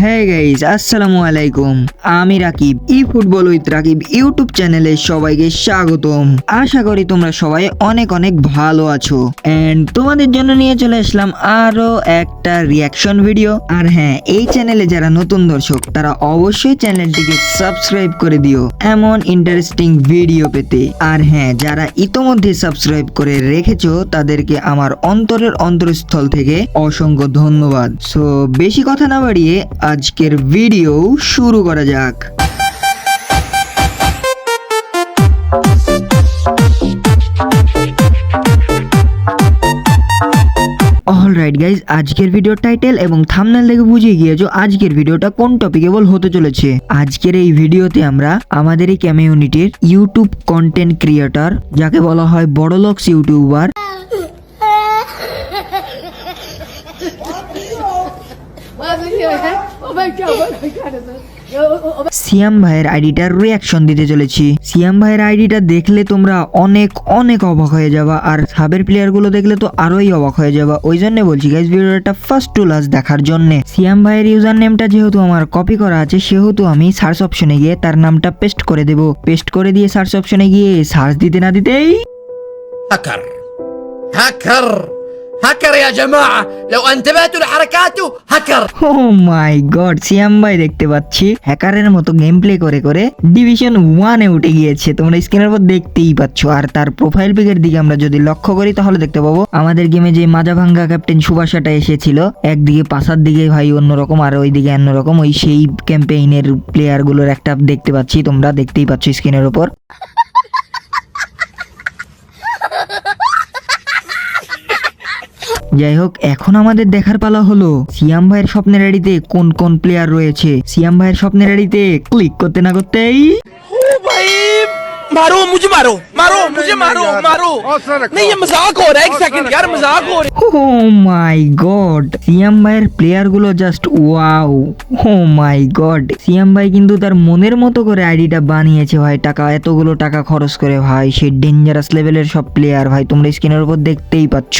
হ্যাঁ গাইস আসসালামু আলাইকুম আমি Rakib E football with Rakib YouTube চ্যানেলে সবাইকে স্বাগতম। আশা করি তোমরা সবাই অনেক অনেক ভালো আছো। এন্ড তোমাদের জন্য নিয়ে চলে আসলাম আরও একটা রিয়াকশন ভিডিও আর হ্যাঁ এই চ্যানেলে যারা নতুন দর্শক, তারা অবশ্যই চ্যানেলটিকে সাবস্ক্রাইব করে দিও এমন ইন্টারেস্টিং ভিডিও পেতে। আর হ্যাঁ যারা ইতোমধ্যে সাবস্ক্রাইব করে রেখেছো, তাদেরকে আমার অন্তরের অন্তরস্থল থেকে অসংখ্য ধন্যবাদ। সো বেশি কথা না বাড়িয়ে আজকের ভিডিও শুরু করা যাক। অলরাইট গাইজ আজকের ভিডিও টাইটেল এবং থামনেল দেখে বুঝিয়ে গিয়েছো, আজকের ভিডিওটা কোন টপিকে বল হতে চলেছে? আজকের এই ভিডিওতে আমরা আমাদের এই কমিউনিটির ইউটিউব কন্টেন্ট ক্রিয়েটর যাকে বলা হয় বড়লক্স ইউটিউবার সিয়াম ভাইয়ের আইডিটার রিয়াকশন দিতে চলেছি। সিয়াম ভাইয়ের আইডিটা দেখলে তোমরা অনেক অনেক অবাক হয়ে যাবা আর সাবের প্লেয়ারগুলো দেখলে তো আরোই অবাক হয়ে যাবা। ওই জন্য বলছি গাইজ ভিডিওটা ফার্স্ট টু লাস্ট দেখার জন্য। সিয়াম ভাইয়ের ইউজার নেমটা যেহেতু আমার কপি করা আছে, সেহেতু আমি সার্চ অপশনে গিয়ে তার নামটা পেস্ট করে দেব। পেস্ট করে দিয়ে সার্চ অপশনে গিয়ে সার্চ দিতে না দিতেই hacker hacker هكر يا جماعة لو انتبهتوا لحركاته هكر O my god Siam ভাই দেখতে পাচ্ছি হ্যাকারের মতো গেম প্লে করে করে ডিভিশন ওয়ানে উঠে গিয়েছে তোমরা স্ক্রিনের উপর দেখতেই পাচ্ছ আর তার প্রোফাইল পিকের দিকে আমরা যদি লক্ষ্য করি তাহলে দেখতে পাবো আমাদের গেমে যে মাজা ভাঙ্গা ক্যাপ্টেন সুভাষাটা এসেছিল একদিকে পাশার দিকে ভাই অন্যরকম আর ওইদিকে অন্যরকম ওই সেই ক্যাম্পেইনের প্লেয়ার গুলোর একটা দেখতে পাচ্ছি তোমরা দেখতেই পাচ্ছ স্ক্রিনের উপর যাই হোক এখন আমাদের দেখার পালা হলো সিয়াম ভাইয়ের স্বপ্নের আড়িতে কোন কোন প্লেয়ার রয়েছে সিয়াম ভাইয়ের স্বপ্নের আড়িতে ক্লিক করতে না করতেই भाई मारो मुझे मारो मारो मुझे मारो मारो नहीं ये मजाक हो रहा है एक सेकंड यार मजाक हो रहा ও মাই গড সিয়াম ভাইয়ের প্লেয়ার গুলো just wow oh my God Siyam ভাই কিন্তু তার মনের মতো করে আইডিটা বানিয়েছে ভাই টাকা এতগুলো টাকা খরচ করে ভাই সে ডেঞ্জারাস লেভেলের সব প্লেয়ার ভাই তোমরা স্ক্রিনের উপর দেখতেই পাচ্ছ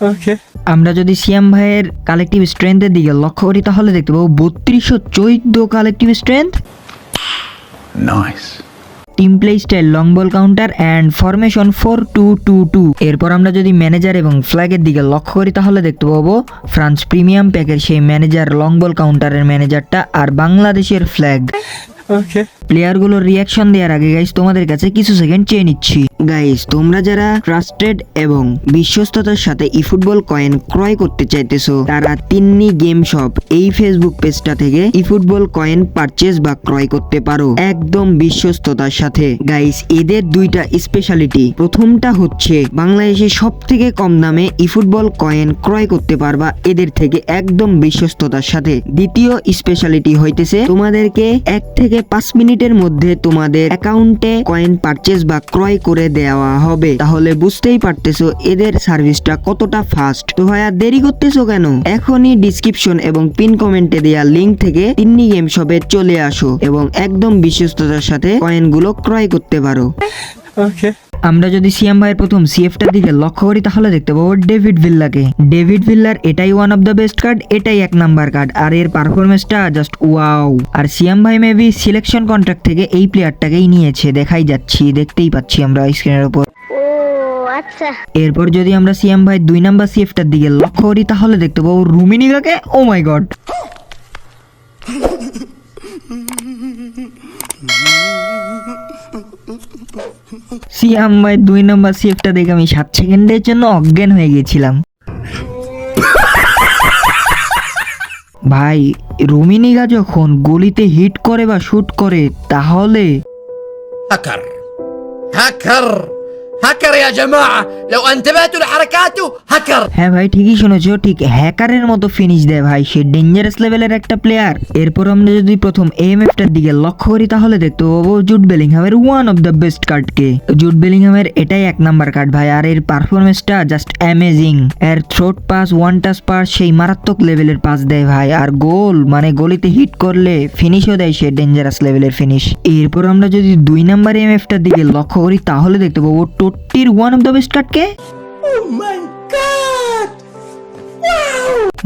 ওকে আমরা যদি সিয়াম ভাইয়ের কালেকটিভ স্ট্রেংথের দিকে লক্ষ্য করি তাহলে দেখতে পাবো বত্রিশশো চোদ্দ collective strength nice team play style long ball counter and formation four two two two এরপর আমরা যদি ম্যানেজার এবং ফ্ল্যাগের দিকে লক্ষ্য করি তাহলে দেখতে পাবো ফ্রান্স প্রিমিয়াম প্যাকের সেই ম্যানেজার লং বল কাউন্টারের ম্যানেজারটা আর বাংলাদেশের ফ্ল্যাগ প্লেয়ারগুলোর রিয়াকশন দেওয়ার আগে গাইস তোমাদের কাছে কিছু সেকেন্ড চেয়ে নিচ্ছি। গাইস তোমরা যারা ট্রাস্টেড এবং বিশ্বস্ততার সাথে ই ফুটবল কয়েন ক্রয় করতে চাইতেছো, তারা তিন্নি গেম শপ এই ফেসবুক পেজটা থেকে ই ফুটবল কয়েন পারচেজ বা ক্রয় করতে পারো একদম বিশ্বস্ততার সাথে। গাইস এদের দুইটা স্পেশালিটি প্রথমটা হচ্ছে, বাংলাদেশে সব থেকে কম দামে ই ফুটবল কয়েন ক্রয় করতে পারবা এদের থেকে একদম বিশ্বস্ততার সাথে। দ্বিতীয় স্পেশালিটি হইতেছে, তোমাদেরকে এক থেকে পাঁচ মিনিটের মধ্যে তোমাদের অ্যাকাউন্টে কয়েন পারচেজ বা ক্রয় করে দেওয়া হবে। তাহলে বুঝতেই পারতেছো এদের সার্ভিসটা কতটা ফাস্ট। তো ভাইয়া, দেরি করতেছো কেন? এখনই ডিসক্রিপশন এবং পিন কমেন্টে দেওয়া লিঙ্ক থেকে তিন্নি গেম শপে চলে আসো এবং একদম বিশ্বস্ততার সাথে কয়েনগুলো ক্রয় করতে পারো। ओके আমরা যদি সিএম ভাইয়ের প্রথম সিএফটার দিকে লক্ষ্য করি তাহলে দেখতে পাবো ডেভিড ভিল্লাকে ডেভিড ভিল্লার এটাই one of the best card এটাই এক নাম্বার কার্ড আর এর পারফরমেন্সটা জাস্ট ওয়াও আর সিএম ভাই মেবি সিলেকশন কন্ট্রাক্ট থেকে এই প্লেয়ারটাকেই নিয়েছে দেখাই যাচ্ছি দেখতেই পাচ্ছি আমরা স্ক্রিনের উপর। আচ্ছা। এরপর যদি আমরা সিএম ভাই দুই নাম্বার সিএফটার দিকে লক্ষ্য করি তাহলে দেখতে পাবো রুমিনিগাকে ও মাই গড সিয়াম ভাই, দুই নম্বর সিএফটা দেখে আমি সাত সেকেন্ডের জন্য অজ্ঞান হয়ে গেছিলাম। ভাই, রুমিনিগা যখন গলিতে হিট করে বা শুট করে, তাহলে হ্যাকার হ্যাকার هكر يا جماعة لو انتبهتوا لحركاته هكر হ্যাঁ ভাই ঠিকই শুনেছো ঠিক হ্যাকারের মতো ফিনিশ দেয় ভাই সে ডেঞ্জারাস লেভেলের একটা প্লেয়ার এরপর আমরা যদি প্রথম এমএফটার দিকে লক্ষ্য করি তাহলে দেখতে পাবো জুট বেলিংহামের ওয়ান অফ দ্য বেস্ট কার্ডকে জুট বেলিংহামের এটাই এক নাম্বার কার্ড ভাই আর এর পারফরমেন্সটা জাস্ট অ্যামেজিং এর through pass one touch pass সেই মারাত্মক লেভেলের পাস দেয় ভাই আর গোল মানে গলিতে হিট করলে ফিনিশও দেয় সে ডেঞ্জারাস লেভেলের ফিনিশ এরপর আমরা যদি দুই নাম্বার এমএফটার দিকে লক্ষ্য করি তাহলে দেখতে পাবো টোট্টির ওয়ান অফ দ্য বেস্ট কার্ডকে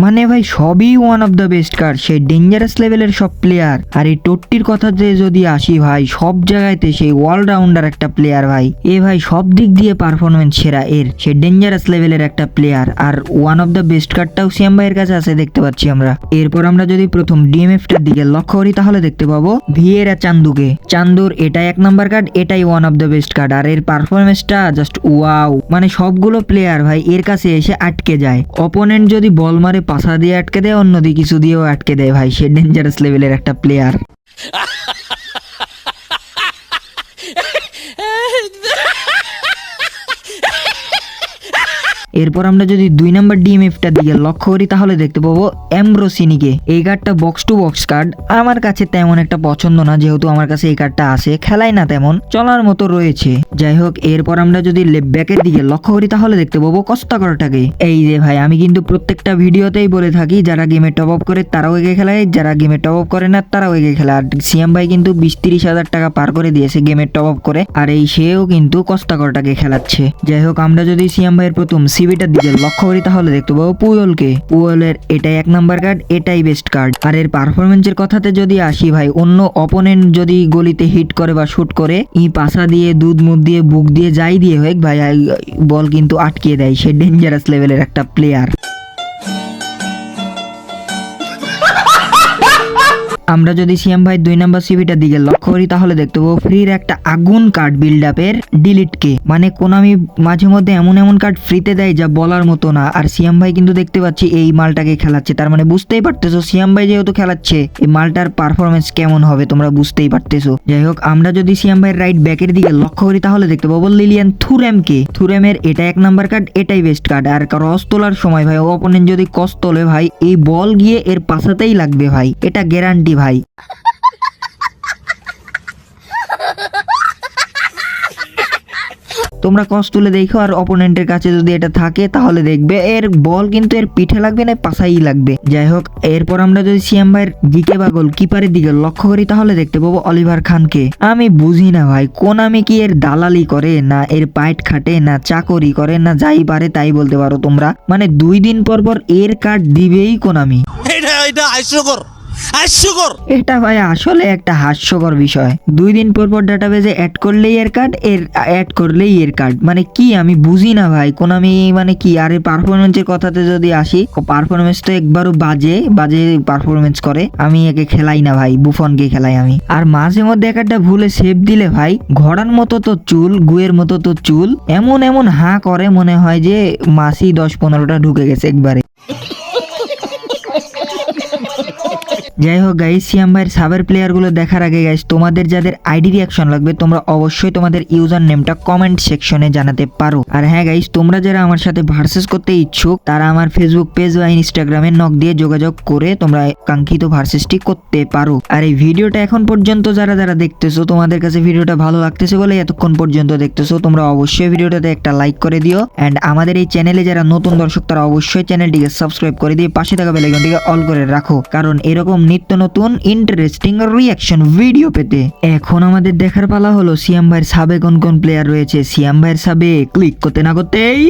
মানে ভাই, সবই one of the best card সেই ডেঞ্জারাস লেভেলের সব প্লেয়ার আর এই টোট্টির কথাতে যদি আসি ভাই, সব জায়গাতে সেই অলরাউন্ডার একটা প্লেয়ার ভাই। এ ভাই, সব দিক দিয়ে পারফরমেন্স সেরা এর। সে ডেঞ্জারাস লেভেলের একটা প্লেয়ার আর ওয়ান অফ দ্য বেস্ট কার্ডটাও সিয়াম ভাইয়ের কাছে আছে, দেখতে পাচ্ছি আমরা। এরপর আমরা যদি প্রথম ডিএমএফটার দিকে লক্ষ্য করি, তাহলে দেখতে পাবো ভিয়েরা চান্দুকে চান্দুর এটাই এক নাম্বার কার্ড এটাই one of the best card আর এর পারফরমেন্সটা জাস্ট ওয়াও মানে সবগুলো প্লেয়ার ভাই, এর কাছে এসে আটকে যায়। অপোনেন্ট যদি বল মারে পাশা দিয়ে আটকে দেয়, অন্যদিকে কিছু দিয়েও আটকে দেয় ভাই। সে ডেঞ্জারাস লেভেলের একটা প্লেয়ার এরপর আমরা যদি দুই নাম্বার ডিএমএফটার দিকে লক্ষ্য করি, তাহলে দেখতে পাবো অ্যাম্ব্রোসিনিকে এই কার্ডটা বক্স টু বক্স কার্ড আমার কাছে তেমন একটা পছন্দ না, যেহেতু আমার কাছে এই কার্ডটা আছে, খেলাই না তেমন, চলার মতো রয়েছে। যাই হোক, এরপর আমরা যদি লেফট ব্যাকের দিকে লক্ষ্য করি, তাহলে দেখতে পাবো কস্তাকরটাকে এই যে ভাই, আমি কিন্তু প্রত্যেকটা ভিডিওতেই বলে থাকি, যারা গেমে টপ আপ করে, তারাও এগে খেলায়, যারা গেমে টপ আপ করে না, তারাও এগে খেলে। আর সিএম ভাই কিন্তু বিশ তিরিশ হাজার টাকা পার করে দিয়েছে গেমের টপ আপ করে, আর এই সেও কিন্তু কস্তাকরটাকে খেলাচ্ছে। যাই হোক, আমরা যদি সিএম ভাইয়ের প্রথম সিবিটার দিকে লক্ষ্য করি তাহলে দেখতে পাবো পুয়লকে পুয়লের এটাই এক নাম্বার কার্ড এটাই বেস্ট কার্ড আর এর পারফরমেন্সের কথাতে যদি আসি ভাই, অন্য অপোনেন্ট যদি গলিতে হিট করে বা শুট করে, ই পাশা দিয়ে, দুধ মুদ দিয়ে, বুক দিয়ে যাই দিয়ে হোক ভাই বল কিন্তু আটকিয়ে দেয় সে ডেঞ্জারাস লেভেলের একটা প্লেয়ার আমরা যদি সিএম ভাই দুই নাম্বার সিবিটার দিকে লক্ষ্য করি, তাহলে দেখতে পাবো ফ্রির একটা আগুন কার্ড বিল্ড আপের ডিলিটকে মানে কোনামি মাঝে মধ্যে এমন এমন কার্ড ফ্রিতে দেয় যা বলার মতো না। আর সিএম ভাই কিন্তু দেখতে পাচ্ছি এই মালটাকে খেলাচ্ছে। তার মানে বুঝতেই পারতেছো সিএম ভাই যেহেতু খেলাচ্ছে, এই মালটার পারফরমেন্স কেমন হবে তোমরা বুঝতেই পারতেছো। যাই হোক, আমরা যদি সিএম ভাইয়ের রাইট ব্যাকের দিকে লক্ষ্য করি, তাহলে দেখতে পাবো লিলিয়ান থুরেম থুরেমকে থুরেমের এটা এক নাম্বার কার্ড এটাই বেস্ট কার্ড আর ক্রস তোলার সময় ভাই অপোনেন্ট যদি কস তোলে ভাই, এই বল গিয়ে এর পাশাতেই লাগবে ভাই। এটা গ্যারান্টি ভাই। তোমরা কস তুলে দেখো আর অপোনেন্টের কাছে যদি এটা থাকে, তাহলে দেখবে এর বল কিন্তু এর পিঠে লাগবে না পাশাই লাগবে। যাই হোক, এরপর আমরা যদি সিএম ভাইয়ের দিকে বা গোল কিপারের দিকে লক্ষ্য করি, তাহলে দেখতে পাবো অলিভার খানকে। আমি বুঝি না ভাই, কোন আমি কি এর দালালি করে, না এর পাইট খাটে, না চাকরি করে, না যাই পারে তাই বলতে পারো তোমরা? মানে দুই দিন পর পর এর কার্ড দিবেই কোন আমি? এটা এটা হাস্যকর। এটা ভাই আসলে একটা হাস্যকর বিষয়। দুই দিন পর পর ডাটাবেজে অ্যাড করলেই এর কার্ড এর অ্যাড করলেই এর কার্ড মানে কি আমি বুঝি না ভাই, কোন আমি মানে কি? আর পারফরমেন্সের কথাতে যদি আসি পারফরমেন্স তো একবারও বাজে বাজে পারফরমেন্স করে। আমি একে খেলাই না ভাই, বুফনকে খেলাই আমি। আর মাঝে মধ্যে এক একটা ভুলে সেভ দিলে ভাই, ঘোড়ার মতো তো চুল, গুয়ের মতো তো চুল, এমন এমন হাঁ করে মনে হয় যে মাসি দশ পনেরোটা ঢুকে গেছে একবারে। যাই হোক গাইস সিয়াম ভাইয়ের সাবের প্লেয়ারগুলো দেখার আগে গাইস তোমাদের যাদের আইডি রিয়াকশন লাগবে, তোমরা অবশ্যই তোমাদের ইউজার নেমটা কমেন্ট সেকশনে জানাতে পারো। আর হ্যাঁ গাইস তোমরা যারা আমার সাথে ভার্সেস করতে ইচ্ছুক, তারা আমার ফেসবুক পেজ বা ইনস্টাগ্রামে নক দিয়ে যোগাযোগ করে তোমরা কাঙ্ক্ষিত ভার্সেসটি করতে পারো। আর এই ভিডিওটা এখন পর্যন্ত যারা যারা দেখতেছো, তোমাদের কাছে ভিডিওটা ভালো লাগতেছে বলে এতক্ষণ পর্যন্ত দেখতেছো, তোমরা অবশ্যই ভিডিওটাতে একটা লাইক করে দিও। অ্যান্ড আমাদের এই চ্যানেলে যারা নতুন দর্শক, তারা অবশ্যই চ্যানেলটিকে সাবস্ক্রাইব করে দিয়ে পাশে থাকা বেলাইকনটিকে অল করে রাখো। কারণ এরকম নিত্য নতুন ইন্টারেস্টিং রিয়াকশন ভিডিও পেতে। এখন আমাদের দেখার পালা হলো সিয়াম ভাইয়ের সাবে কোন কোন প্লেয়ার রয়েছে। সিয়াম ভাইয়ের সাবে ক্লিক করতে না করতেই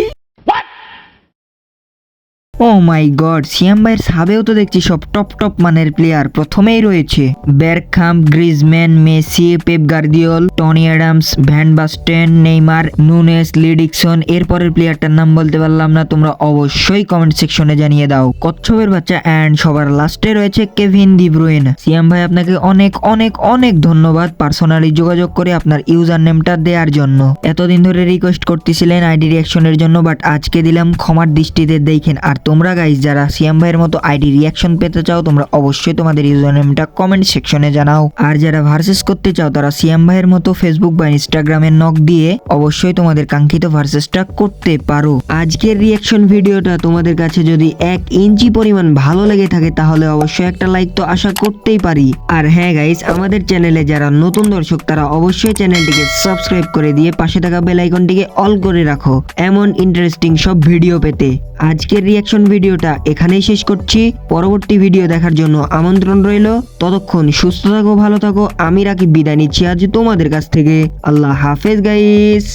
ও মাই গড সিয়াম ভাইয়ের সাবেও তো দেখছি সব টপ টপ মানের প্লেয়ার প্রথমেই রয়েছে। Bergkamp Griezmann Messi Pep Guardiola Tony Adams Van Basten Neymar Nunes লিডিকসন এরপরের প্লেয়ারটার নাম বলতে পারলাম না, তোমরা অবশ্যই কমেন্ট সেকশনে জানিয়ে দাও। কচ্ছপের বাচ্চা অ্যান্ড সবার লাস্টে রয়েছে কেভিন ডিব্রুইন সিয়াম ভাই, আপনাকে অনেক অনেক অনেক ধন্যবাদ পার্সোনালি যোগাযোগ করে আপনার ইউজার নেমটা দেওয়ার জন্য। এতদিন ধরে রিকোয়েস্ট করতেছিলেন আইডি রিয়াকশনের জন্য বাট আজকে দিলাম ক্ষমার দৃষ্টিতে দেখেন আর তোমরা গাইজ যারা সিয়াম ভাইয়ের মতো আইডি রিয়াকশন পেতে চাও, তোমরা অবশ্যই তোমাদের ইউজার নেমটা কমেন্ট সেকশনে জানাও। আর যারা ভার্সেস করতে চাও, তারা সিয়াম ভাইয়ের মতো ফেসবুক বা ইনস্টাগ্রামে নক দিয়ে অবশ্যই তোমাদের কাঙ্ক্ষিত ভার্সেসটা করতে পারো। আজকের রিয়াকশন ভিডিওটা তোমাদের কাছে যদি এক ইঞ্চি পরিমাণ ভালো লেগে থাকে, তাহলে অবশ্যই একটা লাইক তো আশা করতেই পারি। আর হ্যাঁ গাইস আমাদের চ্যানেলে যারা নতুন দর্শক, তারা অবশ্যই চ্যানেলটিকে সাবস্ক্রাইব করে দিয়ে পাশে থাকা বেল আইকনটিকে অল করে রাখো। এমন ইন্টারেস্টিং সব ভিডিও পেতে। আজকের রিয়াকশন ভিডিওটা এখানেই শেষ করছি। পরবর্তী ভিডিও দেখার জন্য আমন্ত্রণ রইল। ততক্ষণ সুস্থ থাকো, ভালো থাকো। আমি রাখি, বিদায় নিচ্ছি আজ তোমাদের কাছ থেকে। আল্লাহ হাফেজ গাইস